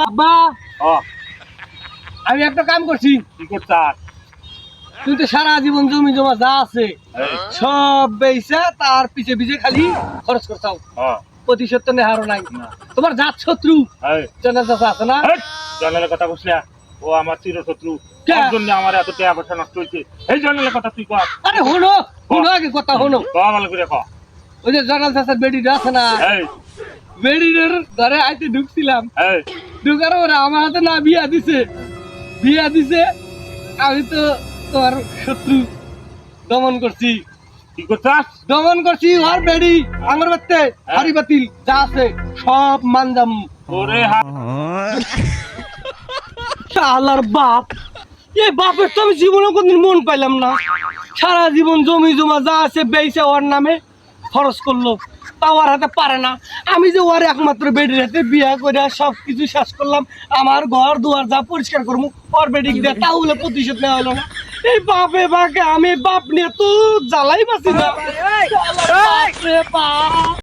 বাবা। আমি একটা কাম করছি। কি করছাস তুই তো সারা জীবন জমি জমা যা আছে সব বেইসা তার পিছে পিছে খালি খরচ করছাও প্রতিশোধ তো নেহারও নাই। তোমার জাত শত্রু? এই, জানা চাচা আছে না? জানালে কথা বসলে ও আমার চিরশত্রু শত্রু। তার জন্য আমার এত টাকা পয়সা নষ্ট হয়েছে এই জানালে কথা তুই কর। আরে হলো হলো আগে কথা হলো ভালো করে ক। ওই যে জনাল চাচার বেডিটা আছে না? বেডিটার ঘরে আইতে ঢুকছিলাম। ঢুকার ওরা আমার হাতে না বিয়া দিছে। বিয়া দিছে আমি তো তোমার শত্রু দমন করছি। কি করছাস? দমন করছি ওর বেডি আমার বাত্তে হাড়ি বাতিল যা আছে সব মানজাম। ওরে শালার বাপ। এই বাপের তো আমি জীবনে কোনদিন মন পাইলাম না। সারা জীবন জমি জমা যা আছে বেইছে ওর নামে। খরচ করল আর হাতে পারে না। আমি যে ওর একমাত্র বেডির হাতে বিয়া করে সব কিছু শেষ করলাম আমার ঘর দুয়ার যা পরিষ্কার করব ওর বেডিক দিয়ে তা বলে প্রতিশোধ নেওয়া হলো না। এই বাপে বাকে আমি বাপ নিয়ে তো জ্বালাই পাচ্ছি না।